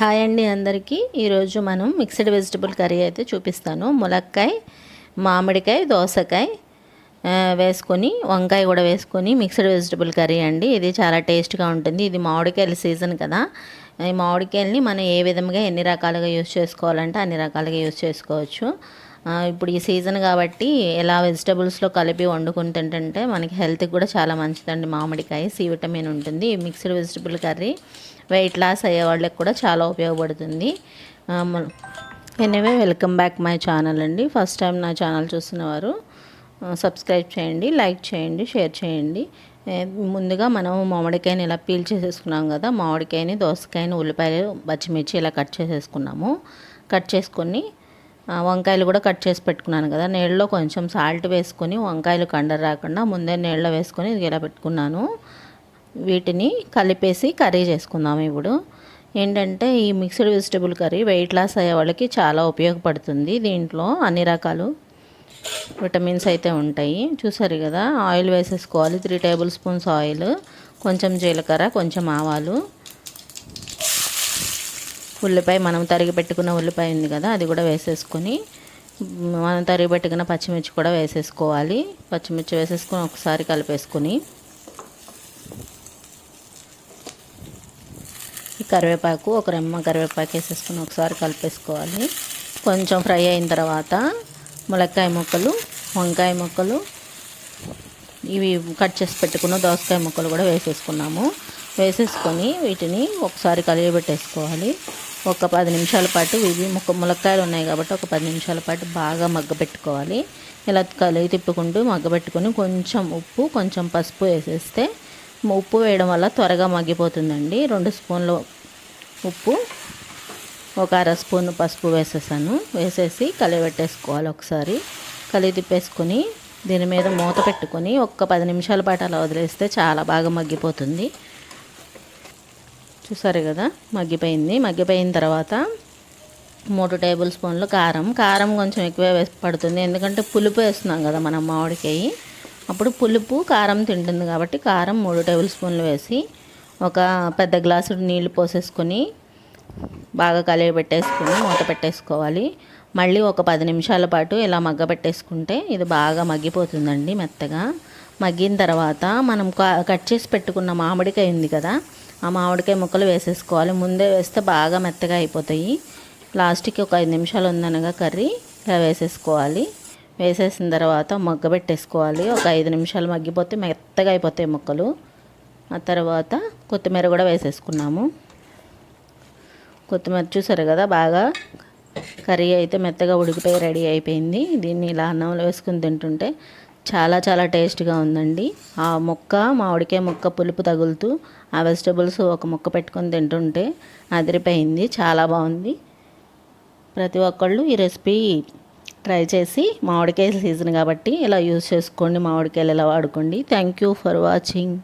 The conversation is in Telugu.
హాయ్ అండి అందరికీ. ఈరోజు మనం మిక్స్డ్ వెజిటబుల్ కర్రీ అయితే చూపిస్తాను. ములక్కాయ మామిడికాయ దోసకాయ వేసుకొని వంకాయ కూడా వేసుకొని మిక్స్డ్ వెజిటబుల్ కర్రీ అండి. ఇది చాలా టేస్ట్గా ఉంటుంది. ఇది మామిడికాయల సీజన్ కదా. ఈ మామిడికాయలని మనం ఏ విధంగా ఎన్ని రకాలుగా యూస్ చేసుకోవాలంటే అన్ని రకాలుగా యూస్ చేసుకోవచ్చు. ఇప్పుడు ఈ సీజన్ కాబట్టి ఎలా వెజిటబుల్స్లో కలిపి వండుకుని తింటుంటే మనకి హెల్త్కి కూడా చాలా మంచిదండి మామిడికాయ సి విటమిన్ ఉంటుంది mixed vegetable curry weight loss అయ్యే వాళ్ళకి కూడా చాలా ఉపయోగపడుతుంది. Anyway welcome back my channel అండి. ఫస్ట్ టైం నా ఛానల్ చూస్తున్నవారు సబ్స్క్రైబ్ చేయండి లైక్ చేయండి షేర్ చేయండి. ముందుగా మనం మామిడికాయని ఇలా పీల్ చేసేసుకున్నాం కదా మామిడికాయని దోసకాయని ఉల్లిపాయలు పచ్చిమిర్చి ఇలా కట్ చేసేసుకున్నాము. కట్ చేసుకొని వంకాయలు కూడా కట్ చేసి పెట్టుకున్నాను కదా. నీళ్ళలో కొంచెం సాల్ట్ వేసుకొని వంకాయలు కండ రాకుండా ముందే నీళ్ళలో వేసుకొని ఇది ఇలా పెట్టుకున్నాను. వీటిని కలిపేసి కర్రీ చేసుకుందాం ఇప్పుడు. ఏంటంటే ఈ mixed vegetable curry weight loss అయ్యే వాళ్ళకి చాలా ఉపయోగపడుతుంది దీంట్లో అన్ని రకాలు. విటమిన్స్ అయితే ఉంటాయి. చూసారు కదా ఆయిల్ వేసేసుకోవాలి. త్రీ టేబుల్ స్పూన్స్ ఆయిల్ కొంచెం జీలకర్ర కొంచెం ఆవాలు. ఉల్లిపాయ మనం తరిగి పెట్టుకున్న ఉల్లిపాయ ఉంది కదా అది కూడా వేసేసుకొని మనం తరిగి పెట్టుకున్న పచ్చిమిర్చి కూడా వేసేసుకోవాలి. పచ్చిమిర్చి వేసేసుకొని ఒకసారి కలిపేసుకొని ఈ కరివేపాకు ఒక రెమ్మ కరివేపాకు వేసేసుకొని ఒకసారి కలిపేసుకోవాలి. కొంచెం ఫ్రై అయిన తర్వాత ములక్కాయ ముక్కలు వంకాయ ముక్కలు ఇవి కట్ చేసి పెట్టుకున్న దోసకాయ ముక్కలు కూడా వేసేసుకున్నాము. వేసేసుకొని వీటిని ఒకసారి కలియబెట్టేసుకోవాలి. ఒక పది నిమిషాల పాటు ఇవి ముక్క ములక్కాయలు ఉన్నాయి కాబట్టి ఒక పది నిమిషాల పాటు బాగా మగ్గబెట్టుకోవాలి ఇలా కలిగి తిప్పుకుంటూ మగ్గబెట్టుకొని కొంచెం ఉప్పు కొంచెం పసుపు వేసేస్తే ఉప్పు వేయడం వల్ల త్వరగా మగ్గిపోతుందండి. రెండు స్పూన్లు ఉప్పు ఒక అర స్పూన్ పసుపు వేసేసాను. వేసేసి కలిపెట్టేసుకోవాలి ఒకసారి. కలిగి తిప్పేసుకొని దీని మీద మూత పెట్టుకొని ఒక్క పది నిమిషాల పాటు అలా వదిలేస్తే చాలా బాగా మగ్గిపోతుంది. చూసారు కదా మగ్గిపోయింది. మగ్గిపోయిన తర్వాత మూడు టేబుల్ స్పూన్లు కారం. కారం కొంచెం ఎక్కువే వేసి పడుతుంది. ఎందుకంటే పులుపు వేస్తున్నాం కదా మనం మామిడికాయ. అప్పుడు పులుపు కారం తింటుంది కాబట్టి కారం మూడు టేబుల్ స్పూన్లు వేసి ఒక పెద్ద గ్లాసు నీళ్ళు పోసేసుకొని బాగా కలిగి పెట్టేసుకుని మూత పెట్టేసుకోవాలి. మళ్ళీ ఒక పది నిమిషాల పాటు ఇలా మగ్గ పెట్టేసుకుంటే ఇది బాగా మగ్గిపోతుందండి మెత్తగా. మగ్గిన తర్వాత మనం క- కట్ చేసి పెట్టుకున్న మామిడికాయ ఉంది కదా ఆ మామిడికాయ ముక్కలు వేసేసుకోవాలి. ముందే వేస్తే బాగా మెత్తగా అయిపోతాయి. లాస్ట్కి ఒక ఐదు నిమిషాలు ఉందనగా కర్రీ ఇలా వేసేసుకోవాలి. వేసేసిన తర్వాత మగ్గ పెట్టేసుకోవాలి. ఒక ఐదు నిమిషాలు మగ్గిపోతే మెత్తగా అయిపోతాయి ముక్కలు. ఆ తర్వాత కొత్తిమీర కూడా వేసేసుకున్నాము. కొత్తిమీర చూసారు కదా బాగా కర్రీ అయితే మెత్తగా ఉడికిపోయి రెడీ అయిపోయింది. దీన్ని ఇలా అన్నంలో వేసుకుని తింటుంటే చాలా చాలా టేస్ట్గా ఉందండి. ఆ ముక్క మామిడికాయ ముక్క పులుపు తగులుతూ ఆ వెజిటబుల్స్ ఒక ముక్క పెట్టుకొని తింటుంటే అదిరిపోయింది. చాలా బాగుంది. ప్రతి ఒక్కళ్ళు ఈ రెసిపీ ట్రై చేసి మామిడికాయ సీజన్ కాబట్టి ఇలా యూస్ చేసుకోండి. మామిడికాయలు ఇలా వాడుకోండి. Thank you for watching.